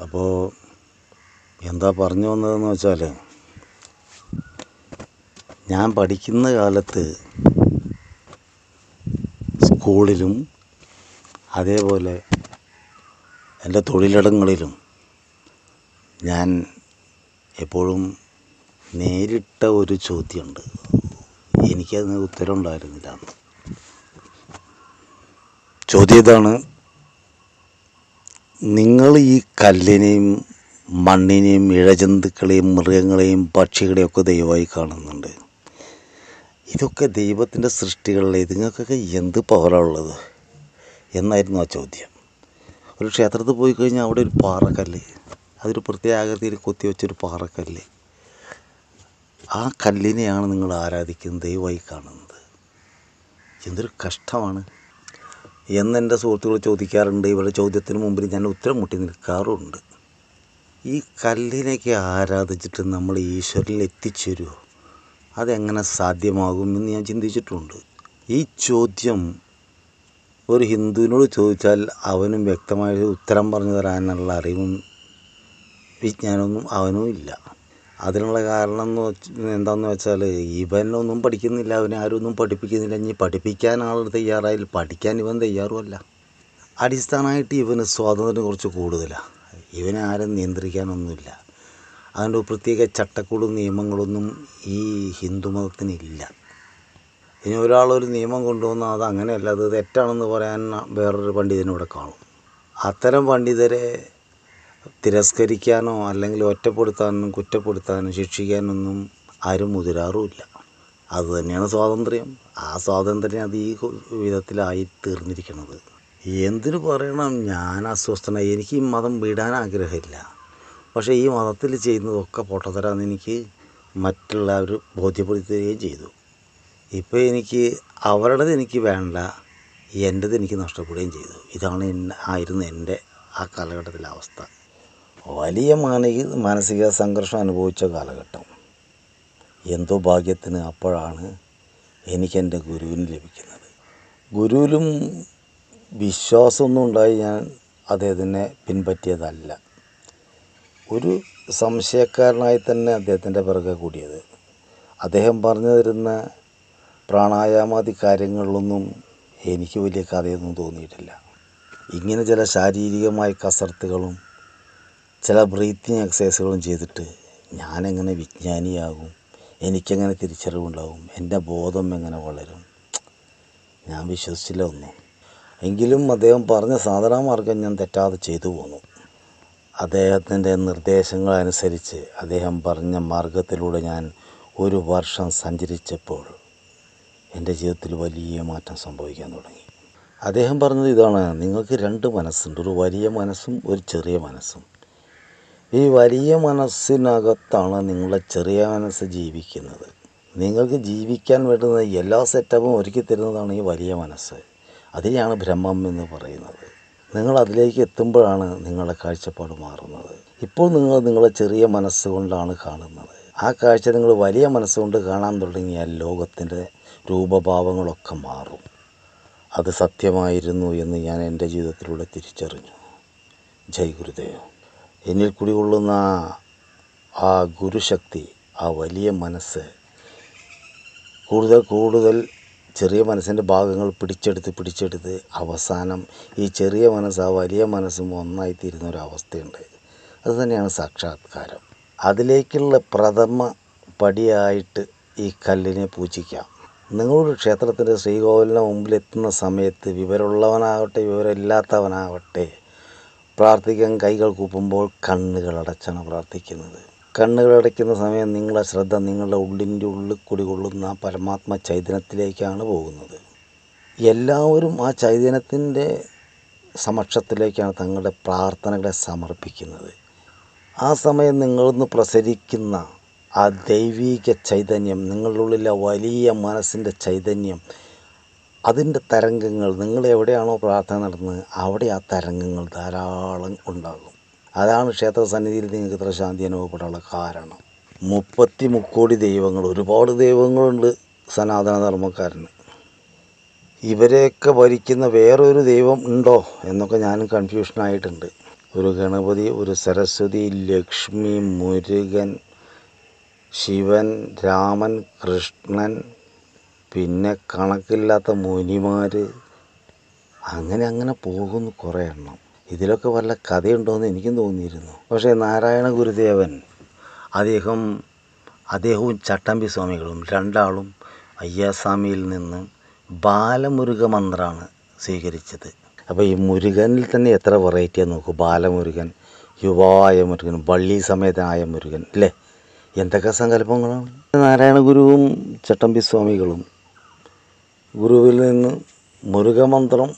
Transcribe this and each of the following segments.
അപ്പോൾ എന്താ പറഞ്ഞു വന്നതെന്ന് വെച്ചാൽ ഞാൻ പഠിക്കുന്ന കാലത്ത് സ്കൂളിലും അതേപോലെ എന്റെ തൊഴിലിടങ്ങളിലും ഞാൻ എപ്പോഴും നേരിട്ട ഒരു ചോദ്യമുണ്ട്. എനിക്കതിന് ഉത്തരം ഉണ്ടായിരുന്നില്ല ചോദ്യം ഇതാണ്. നിങ്ങൾ ഈ കല്ലിനെയും മണ്ണിനെയും ഇഴജന്തുക്കളെയും മൃഗങ്ങളെയും പക്ഷികളെയും ഒക്കെ ദൈവമായി കാണുന്നുണ്ട്. ഇതൊക്കെ ദൈവത്തിന്റെ സൃഷ്ടികളിലെ ഇതുങ്ങൾക്കൊക്കെ എന്ത് പവറുള്ളത് എന്നായിരുന്നു ആ ചോദ്യം. ഒരു ക്ഷേത്രത്തിൽ പോയി കഴിഞ്ഞാൽ അവിടെ ഒരു പാറക്കല്ല് അതൊരു പ്രത്യേക ആകൃതിയിൽ കൊത്തി വെച്ചൊരു പാറക്കല്ല്. ആ കല്ലിനെയാണ് നിങ്ങൾ ആരാധിക്കുന്നത് ദൈവമായി കാണുന്നത്. എന്തൊരു കഷ്ടമാണ്. എന്നെന്റെ സുഹൃത്തുക്കൾ ചോദിക്കാറുണ്ട് ഇവരുടെ ചോദ്യത്തിന് മുമ്പിൽ ഞാൻ ഉത്തരം മുട്ടി നിൽക്കാറുണ്ട്. ഈ കല്ലിനെയൊക്കെ ആരാധിച്ചിട്ട് നമ്മൾ ഈശ്വരനിൽ എത്തിച്ചേരുമോ അതെങ്ങനെ സാധ്യമാകും എന്ന് ഞാൻ ചിന്തിച്ചിട്ടുണ്ട്. ഈ ചോദ്യം ഒരു ഹിന്ദുവിനോട് ചോദിച്ചാൽ അവനും വ്യക്തമായ ഉത്തരം പറഞ്ഞു തരാനുള്ള അറിവും വിജ്ഞാനമൊന്നും അവനും ഇല്ല അതിനുള്ള കാരണം എന്ന് വെച്ച് എന്താണെന്ന് വെച്ചാൽ ഇവനൊന്നും പഠിക്കുന്നില്ല അവനെ ആരും ഒന്നും പഠിപ്പിക്കുന്നില്ല. ഇനി പഠിപ്പിക്കാൻ ആൾ തയ്യാറായി പഠിക്കാൻ ഇവൻ തയ്യാറുമല്ല. അടിസ്ഥാനമായിട്ട് ഇവന് സ്വാതന്ത്ര്യം കുറച്ച് കൂടുതലാണ് ഇവനെ ആരും നിയന്ത്രിക്കാനൊന്നുമില്ല. അതിന്റെ പ്രത്യേക ചട്ടക്കൂടും നിയമങ്ങളൊന്നും ഈ ഹിന്ദു ഹിന്ദുമതത്തിനില്ല ഇനി ഒരാളൊരു നിയമം കൊണ്ടുവന്നാൽ അത് അങ്ങനെയല്ല അത് തെറ്റാണെന്ന് പറയാൻ വേറൊരു പണ്ഡിതനിവിടെ കാണും. അത്തരം പണ്ഡിതരെ തിരസ്കരിക്കാനോ അല്ലെങ്കിൽ ഒറ്റപ്പെടുത്താനോ കുറ്റപ്പെടുത്താനോ ശിക്ഷിക്കാനൊന്നും ആരും മുതിരാറുമില്ല. അതുതന്നെയാണ് സ്വാതന്ത്ര്യം. ആ സ്വാതന്ത്ര്യം അത് ഈ വിധത്തിലായി തീർന്നിരിക്കുന്നത് എന്തിനു പറയണം? ഞാൻ അസ്വസ്ഥനായി. എനിക്ക് ഈ മതം വിടാൻ ആഗ്രഹമില്ല. പക്ഷേ ഈ മതത്തിൽ ചെയ്യുന്നതൊക്കെ പൊട്ടത്തരാന്ന് എനിക്ക് മറ്റുള്ളവർ ബോധ്യപ്പെടുത്തുകയും ചെയ്തു. ഇപ്പോൾ എനിക്ക് അവരുടേത് എനിക്ക് വേണ്ട എന്റേത് എനിക്ക് നഷ്ടപ്പെടുകയും ചെയ്തു. ഇതാണ് എന്നെ ആയിരുന്നു എന്റെ ആ കാലഘട്ടത്തിലെ അവസ്ഥ. വലിയ മാനസിക സംഘർഷം അനുഭവിച്ച കാലഘട്ടം. എന്തോ ഭാഗ്യത്തിന് അപ്പോഴാണ് എനിക്കെന്റെ ഗുരുവിന് ലഭിക്കുന്നത്. ഗുരുവിലും വിശ്വാസമൊന്നും ഉണ്ടായി ഞാൻ അദ്ദേഹത്തിനെ പിൻപറ്റിയതല്ല. ഒരു സംശയക്കാരനായി തന്നെ അദ്ദേഹത്തിന്റെ പിറകെ കൂടിയത്. അദ്ദേഹം പറഞ്ഞു തരുന്ന പ്രാണായാമാദി കാര്യങ്ങളിലൊന്നും എനിക്ക് വലിയ കഥയൊന്നും തോന്നിയിട്ടില്ല. ഇങ്ങനെ ചില ശാരീരികമായ കസർത്തുകളും ചില ബ്രീത്തിങ് എക്സസൈസുകളും ചെയ്തിട്ട് ഞാനെങ്ങനെ വിജ്ഞാനിയാകും? എനിക്കെങ്ങനെ തിരിച്ചറിവുണ്ടാകും? എന്റെ ബോധം എങ്ങനെ വളരും? ഞാൻ വിശ്വസിച്ചില്ല ഒന്നും. എങ്കിലും അദ്ദേഹം പറഞ്ഞ സാധാരണ മാർഗം ഞാൻ തെറ്റാതെ ചെയ്തു പോന്നു. അദ്ദേഹത്തിന്റെ നിർദ്ദേശങ്ങൾ അനുസരിച്ച് അദ്ദേഹം പറഞ്ഞ മാർഗത്തിലൂടെ ഞാൻ ഒരു വർഷം സഞ്ചരിച്ചപ്പോൾ എന്റെ ജീവിതത്തിൽ വലിയ മാറ്റം സംഭവിക്കാൻ തുടങ്ങി. അദ്ദേഹം പറഞ്ഞത് ഇതാണ് നിങ്ങൾക്ക് രണ്ട് മനസ്സുണ്ട് ഒരു വലിയ മനസ്സും ഒരു ചെറിയ മനസ്സും. ഈ വലിയ മനസ്സിനകത്താണ് നിങ്ങളുടെ ചെറിയ മനസ്സ് ജീവിക്കുന്നത്. നിങ്ങൾക്ക് ജീവിക്കാൻ വേണ്ടുന്ന എല്ലാ സെറ്റപ്പും ഒരുക്കി തരുന്നതാണ് ഈ വലിയ മനസ്സ്. അതിനെയാണ് ബ്രഹ്മം എന്ന് പറയുന്നത്. നിങ്ങൾ അതിലേക്ക് എത്തുമ്പോഴാണ് നിങ്ങളുടെ കാഴ്ചപ്പാട് മാറുന്നത്. ഇപ്പോൾ നിങ്ങൾ നിങ്ങളെ ചെറിയ മനസ്സുകൊണ്ടാണ് കാണുന്നത്. ആ കാഴ്ച നിങ്ങൾ വലിയ മനസ്സുകൊണ്ട് കാണാൻ തുടങ്ങിയാൽ ലോകത്തിന്റെ രൂപഭാവങ്ങളൊക്കെ മാറും. അത് സത്യമായിരുന്നു എന്ന് ഞാൻ എന്റെ ജീവിതത്തിലൂടെ തിരിച്ചറിഞ്ഞു. ജയ് ഗുരുദേവ്. എന്നിൽ കുടികൊള്ളുന്ന ആ ഗുരുശക്തി ആ വലിയ മനസ്സ് കൂടുതൽ കൂടുതൽ ചെറിയ മനസ്സിന്റെ ഭാഗങ്ങൾ പിടിച്ചെടുത്ത് പിടിച്ചെടുത്ത് അവസാനം ഈ ചെറിയ മനസ്സ് ആ വലിയ മനസ്സും ഒന്നായിത്തീരുന്ന ഒരവസ്ഥയുണ്ട് അത് തന്നെയാണ് സാക്ഷാത്കാരം. അതിലേക്കുള്ള പ്രഥമ പടിയായിട്ട് ഈ കല്ലിനെ പൂജിക്കാം. നിങ്ങളൊരു ക്ഷേത്രത്തിന്റെ ശ്രീകോവിലിന് മുമ്പിലെത്തുന്ന സമയത്ത് വിവരമുള്ളവനാകട്ടെ വിവരമില്ലാത്തവനാകട്ടെ പ്രാർത്ഥിക്കാൻ കൈകൾ കൂപ്പുമ്പോൾ കണ്ണുകൾ അടച്ചാണ് പ്രാർത്ഥിക്കുന്നത്. കണ്ണുകൾ അടയ്ക്കുന്ന സമയം നിങ്ങളുടെ ശ്രദ്ധ നിങ്ങളുടെ ഉള്ളിന്റെ ഉള്ളിൽ കുടികൊള്ളുന്ന പരമാത്മ ചൈതന്യത്തിലേക്കാണ് പോകുന്നത്. എല്ലാവരും ആ ചൈതന്യത്തിന്റെ സമക്ഷത്തിലേക്കാണ് തങ്ങളുടെ പ്രാർത്ഥനകളെ സമർപ്പിക്കുന്നത്. ആ സമയം നിങ്ങളിന്ന് പ്രസരിക്കുന്ന ആ ദൈവീക ചൈതന്യം നിങ്ങളുടെ ഉള്ളിലെ വലിയ മനസ്സിന്റെ ചൈതന്യം അതിന്റെ തരംഗങ്ങൾ നിങ്ങൾ എവിടെയാണോ പ്രാർത്ഥന നടത്തുന്നത് അവിടെ ആ തരംഗങ്ങൾ ധാരാളം ഉണ്ടാകും. അതാണ് ക്ഷേത്ര സന്നിധിയിൽ നിങ്ങൾക്ക് ഇത്ര ശാന്തി അനുഭവപ്പെടാനുള്ള കാരണം. മുപ്പത്തി മുക്കോടി ദൈവങ്ങൾ ഒരുപാട് ദൈവങ്ങളുണ്ട് സനാതന ധർമ്മക്കാരന് ഇവരെയൊക്കെ ഭരിക്കുന്ന വേറൊരു ദൈവം ഉണ്ടോ എന്നൊക്കെ ഞാനും കൺഫ്യൂഷനായിട്ടുണ്ട്. ഒരു ഗണപതി ഒരു സരസ്വതി ലക്ഷ്മി മുരുകൻ ശിവൻ രാമൻ കൃഷ്ണൻ പിന്നെ കണക്കില്ലാത്ത മുനിമാർ അങ്ങനെ അങ്ങനെ പോകുന്നു കുറേ എണ്ണം. ഇതിലൊക്കെ വല്ല കഥയുണ്ടോയെന്ന് എനിക്കും തോന്നിയിരുന്നു. പക്ഷേ നാരായണ ഗുരുദേവൻ അദ്ദേഹം അദ്ദേഹവും ചട്ടമ്പി സ്വാമികളും രണ്ടാളും അയ്യാസ്വാമിയിൽ നിന്ന് ബാലമുരുക മന്ത്രമാണ് സ്വീകരിച്ചത്. അപ്പോൾ ഈ മുരുകനിൽ തന്നെ എത്ര വെറൈറ്റിയാണ് നോക്കൂ. ബാലമുരുകൻ യുവായ മുരുകൻ വള്ളി സമേതനായ മുരുകൻ അല്ലേ? എന്തൊക്കെ സങ്കല്പങ്ങളാണ്? നാരായണ ഗുരുവും ചട്ടമ്പി സ്വാമികളും ഗുരുവിൽ നിന്ന് മുരുകമന്ത്രം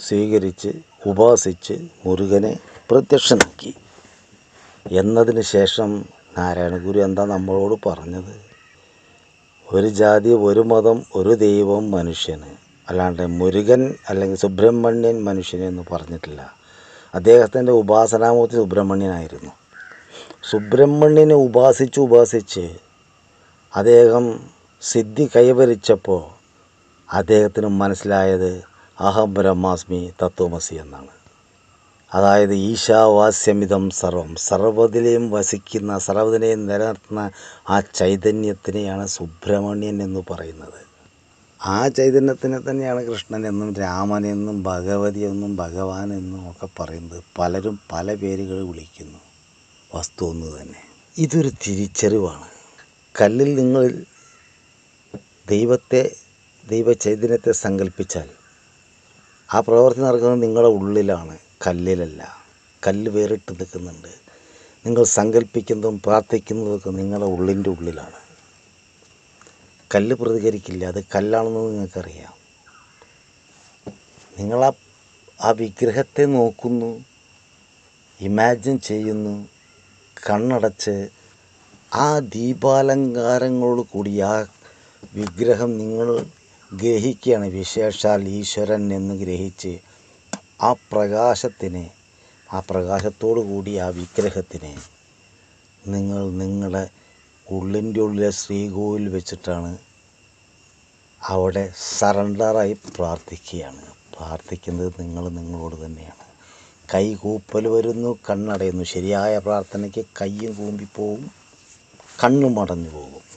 സ്വീകരിച്ച് ഉപാസിച്ച് മുരുകനെ പ്രത്യക്ഷനാക്കി. എന്നതിന് ശേഷം നാരായണ ഗുരു എന്താ നമ്മളോട് പറഞ്ഞത്? ഒരു ജാതി ഒരു മതം ഒരു ദൈവം മനുഷ്യന്. അല്ലാണ്ട് മുരുകൻ അല്ലെങ്കിൽ സുബ്രഹ്മണ്യൻ മനുഷ്യനെ എന്ന് പറഞ്ഞിട്ടില്ല. അദ്ദേഹത്തിന്റെ ഉപാസനാമൂർത്തി സുബ്രഹ്മണ്യനായിരുന്നു. സുബ്രഹ്മണ്യനെ ഉപാസിച്ച് ഉപാസിച്ച് അദ്ദേഹം സിദ്ധി കൈവരിച്ചപ്പോൾ അദ്ദേഹത്തിന് മനസ്സിലായത് അഹം ബ്രഹ്മാസ്മി തത്വമസി എന്നാണ്. അതായത് ഈശാവാസ്യമിതം സർവം. സർവതിലെയും വസിക്കുന്ന സർവതിനെയും നിലനിർത്തുന്ന ആ ചൈതന്യത്തിനെയാണ് സുബ്രഹ്മണ്യൻ എന്ന് പറയുന്നത്. ആ ചൈതന്യത്തിനെ തന്നെയാണ് കൃഷ്ണനെന്നും രാമനെന്നും ഭഗവതി എന്നും ഭഗവാൻ എന്നും ഒക്കെ പറയുന്നത്. പലരും പല പേരുകൾ വിളിക്കുന്നു. വസ്തു ഒന്ന് തന്നെ. ഇതൊരു തിരിച്ചറിവാണ്. കല്ലിൽ നിങ്ങൾ ദൈവത്തെ ദൈവ ചൈതന്യത്തെ സങ്കല്പിച്ചാൽ ആ പ്രവർത്തി നടക്കുന്നത് നിങ്ങളുടെ ഉള്ളിലാണ് കല്ലിലല്ല. കല്ല് വേറിട്ട് നിൽക്കുന്നുണ്ട്. നിങ്ങൾ സങ്കല്പിക്കുന്നതും പ്രാർത്ഥിക്കുന്നതൊക്കെ നിങ്ങളുടെ ഉള്ളിന്റെ ഉള്ളിലാണ്. കല്ല് പ്രതികരിക്കില്ല അത് കല്ലാണെന്ന് നിങ്ങൾക്കറിയാം. നിങ്ങളാ ആ വിഗ്രഹത്തെ നോക്കുന്നു ഇമാജിൻ ചെയ്യുന്നു കണ്ണടച്ച് ആ ദീപാലങ്കാരങ്ങളോട് കൂടി ആ വിഗ്രഹം നിങ്ങൾ ഗ്രഹിക്കുകയാണ്. വിശേഷാൽ ഈശ്വരൻ എന്ന് ഗ്രഹിച്ച് ആ പ്രകാശത്തിനെ ആ പ്രകാശത്തോടു കൂടി ആ വിഗ്രഹത്തിനെ നിങ്ങൾ നിങ്ങളുടെ ഉള്ളിന്റെ ഉള്ളിലെ ശ്രീകോവിൽ വെച്ചിട്ടാണ് അവിടെ സറണ്ടറായി പ്രാർത്ഥിക്കുകയാണ്. പ്രാർത്ഥിക്കുന്നത് നിങ്ങൾ നിങ്ങളോട് തന്നെയാണ്. കൈ കൂപ്പൽ വരുന്നു കണ്ണടയുന്നു. ശരിയായ പ്രാർത്ഥനയ്ക്ക് കയ്യും കൂമ്പിപ്പോവും കണ്ണും അടഞ്ഞു പോകും.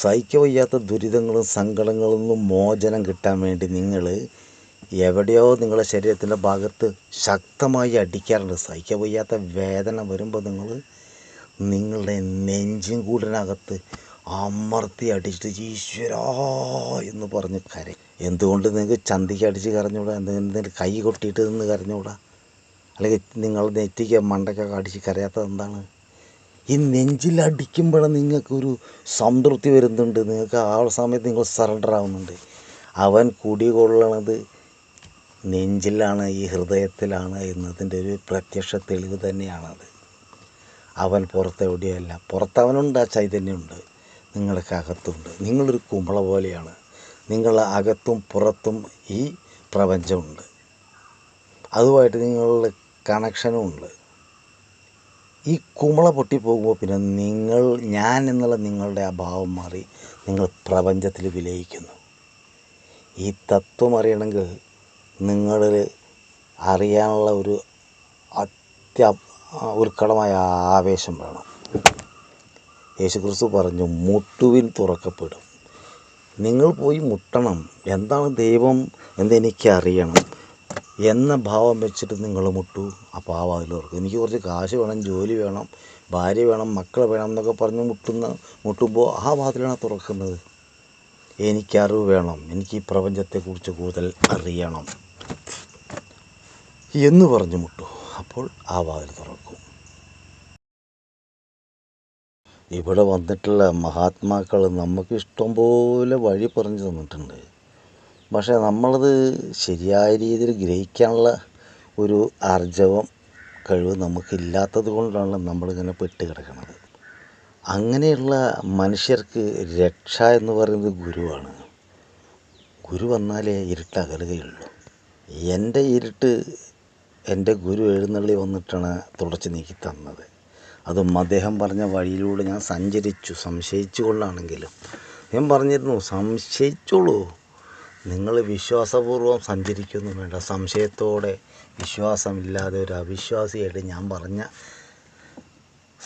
സഹിക്ക വയ്യാത്ത ദുരിതങ്ങളും സങ്കടങ്ങളിൽ നിന്നും മോചനം കിട്ടാൻ വേണ്ടി നിങ്ങൾ എവിടെയോ നിങ്ങളുടെ ശരീരത്തിന്റെ ഭാഗത്ത് ശക്തമായി അടിക്കാറുണ്ട്. സഹിക്ക വയ്യാത്ത വേദന വരുമ്പോൾ നിങ്ങൾ നിങ്ങളുടെ നെഞ്ചും കൂടിനകത്ത് അമർത്തി അടിച്ചിട്ട് ഈശ്വരാ എന്ന് പറഞ്ഞ് കര എന്തുകൊണ്ട് നിങ്ങൾക്ക് ചന്തിക്ക് അടിച്ച് കരഞ്ഞൂടാ? എന്തെങ്കിലും കൈ കൊട്ടിയിട്ട് നിന്ന് കരഞ്ഞൂടാ? അല്ലെങ്കിൽ നിങ്ങൾ നെറ്റിക്ക് മണ്ടയ്ക്കൊക്കെ അടിച്ച് കരയാത്തത് എന്താണ്? ഈ നെഞ്ചിൽ അടിക്കുമ്പോഴാണ് നിങ്ങൾക്കൊരു സംതൃപ്തി വരുന്നുണ്ട്. നിങ്ങൾക്ക് ആ സമയത്ത് നിങ്ങൾ സറണ്ടർ ആവുന്നുണ്ട്. അവൻ കുടികൊള്ളണത് നെഞ്ചിലാണ് ഈ ഹൃദയത്തിലാണ് എന്നതിന്റെ ഒരു പ്രത്യക്ഷ തെളിവ് തന്നെയാണത്. അവൻ പുറത്തെവിടെയല്ല പുറത്തവനുണ്ട് ആ ചൈതന്യമുണ്ട്. നിങ്ങൾക്ക് അകത്തുണ്ട് നിങ്ങളൊരു കുമ്പള പോലെയാണ്. നിങ്ങൾ അകത്തും പുറത്തും ഈ പ്രപഞ്ചമുണ്ട്. അതുമായിട്ട് നിങ്ങളുടെ കണക്ഷനും ഉണ്ട്. ഈ കുമള പൊട്ടിപ്പോകുമ്പോൾ പിന്നെ നിങ്ങൾ ഞാൻ എന്നുള്ള നിങ്ങളുടെ ആ ഭാവം മാറി നിങ്ങൾ പ്രപഞ്ചത്തിൽ വിലയിക്കുന്നു. ഈ തത്വം അറിയണമെങ്കിൽ നിങ്ങളിൽ അറിയാനുള്ള ഒരു അത്യ ഉത്കടമായ ആവേശം വേണം. യേശുക്രിസ്തു പറഞ്ഞു മുട്ടുവിൻ തുറക്കപ്പെടും. നിങ്ങൾ പോയി മുട്ടണം. എന്താണ് ദൈവം എന്നെനിക്ക് അറിയണം? എന്ന ഭാവം വെച്ചിട്ട് നിങ്ങൾ മുട്ടു. ആ തുറക്കും എനിക്ക് കുറച്ച് കാശ് വേണം ജോലി വേണം ഭാര്യ വേണം മക്കൾ വേണം എന്നൊക്കെ പറഞ്ഞ് മുട്ടുന്ന മുട്ടുമ്പോൾ ആ വാതിലാണ് തുറക്കുന്നത്. എനിക്കറിവ് വേണം. എനിക്ക് ഈ പ്രപഞ്ചത്തെക്കുറിച്ച് കൂടുതൽ അറിയണം. എന്ന് പറഞ്ഞു മുട്ടു. അപ്പോൾ ആ വാതിൽ തുറക്കും. ഇവിടെ വന്നിട്ടുള്ള മഹാത്മാക്കൾ നമുക്ക് ഇഷ്ടംപോലെ വഴി പറഞ്ഞു തന്നിട്ടുണ്ട്. പക്ഷേ നമ്മളത് ശരിയായ രീതിയിൽ ഗ്രഹിക്കാനുള്ള ഒരു ആർജവം കഴിവ് നമുക്കില്ലാത്തത് കൊണ്ടാണ് നമ്മളിങ്ങനെ പെട്ട് കിടക്കുന്നത് അങ്ങനെയുള്ള മനുഷ്യർക്ക് രക്ഷ എന്ന് പറയുന്നത് ഗുരുവാണ്. ഗുരു വന്നാലേ ഇരുട്ട് അകലുകയുള്ളൂ. എന്റെ ഇരുട്ട് എന്റെ ഗുരു എഴുന്നള്ളി വന്നിട്ടാണ് തുടച്ച് നീക്കി തന്നത്. അതും അദ്ദേഹം പറഞ്ഞ വഴിയിലൂടെ ഞാൻ സഞ്ചരിച്ചു. സംശയിച്ചു കൊണ്ടാണെങ്കിലും ഞാൻ പറഞ്ഞിരുന്നു സംശയിച്ചോളൂ. നിങ്ങൾ വിശ്വാസപൂർവം സഞ്ചരിക്കുന്നു വേണ്ട. സംശയത്തോടെ വിശ്വാസമില്ലാതെ ഒരു അവിശ്വാസിയായിട്ട് ഞാൻ പറഞ്ഞ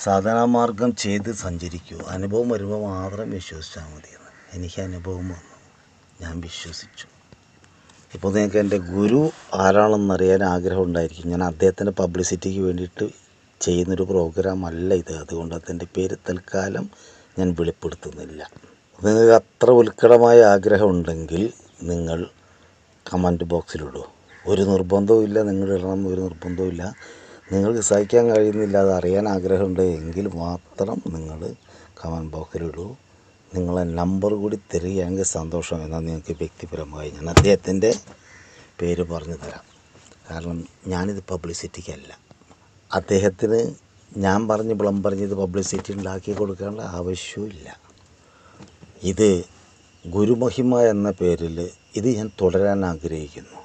സാധനമാർഗം ചെയ്ത് സഞ്ചരിക്കൂ. അനുഭവം വരുമ്പോൾ മാത്രം വിശ്വസിച്ചാൽ മതിയെന്ന് എനിക്ക് അനുഭവം വന്നു. ഞാൻ വിശ്വസിച്ചു. ഇപ്പോൾ നിങ്ങൾക്ക് എന്റെ ഗുരു ആരാണെന്നറിയാൻ ആഗ്രഹം ഉണ്ടായിരിക്കും. ഞാൻ അദ്ദേഹത്തിന്റെ പബ്ലിസിറ്റിക്ക് വേണ്ടിയിട്ട് ചെയ്യുന്നൊരു പ്രോഗ്രാം അല്ല ഇത്. അതുകൊണ്ട് അതിന്റെ പേര് തൽക്കാലം ഞാൻ വെളിപ്പെടുത്തുന്നില്ല. നിങ്ങൾക്ക് അത്ര ഉത്കടമായ ആഗ്രഹം ഉണ്ടെങ്കിൽ നിങ്ങൾ കമന്റ് ബോക്സിലിടൂ. ഒരു നിർബന്ധവും ഇല്ല നിങ്ങൾ ഇടണം ഒരു നിർബന്ധവും ഇല്ല. നിങ്ങൾക്ക് സഹിക്കാൻ കഴിയുന്നില്ല അത് അറിയാൻ ആഗ്രഹമുണ്ട് എങ്കിൽ മാത്രം നിങ്ങൾ കമന്റ് ബോക്സിലിടൂ. നിങ്ങളെ നമ്പർ കൂടി തരികയാണെങ്കിൽ സന്തോഷം എന്നാൽ നിങ്ങൾക്ക് വ്യക്തിപരമായി ഞാൻ അദ്ദേഹത്തിന്റെ പേര് പറഞ്ഞു തരാം. കാരണം ഞാനിത് പബ്ലിസിറ്റിക്കല്ല. അദ്ദേഹത്തിന് ഞാൻ പറഞ്ഞ് പ്ലം പറഞ്ഞ് ഇത് പബ്ലിസിറ്റി ഉണ്ടാക്കി കൊടുക്കേണ്ട ആവശ്യമില്ല ഇത് ഗുരുമഹിമ എന്ന പേരിൽ ഇത് ഞാൻ തുടരാൻ ആഗ്രഹിക്കുന്നു.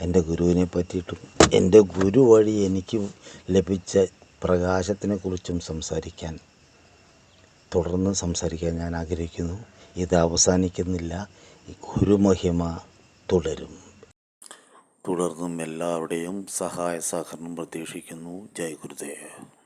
എന്റെ ഗുരുവിനെ പറ്റിയിട്ടും എന്റെ ഗുരു വഴി എനിക്ക് ലഭിച്ച പ്രകാശത്തിനെക്കുറിച്ചും സംസാരിക്കാൻ തുടർന്ന് സംസാരിക്കാൻ ഞാൻ ആഗ്രഹിക്കുന്നു. ഇത് അവസാനിക്കുന്നില്ല. ഗുരുമഹിമ തുടരും. തുടർന്നും എല്ലാവരുടെയും സഹായ സഹകരണം പ്രതീക്ഷിക്കുന്നു. ജയ ഗുരുദേവ്.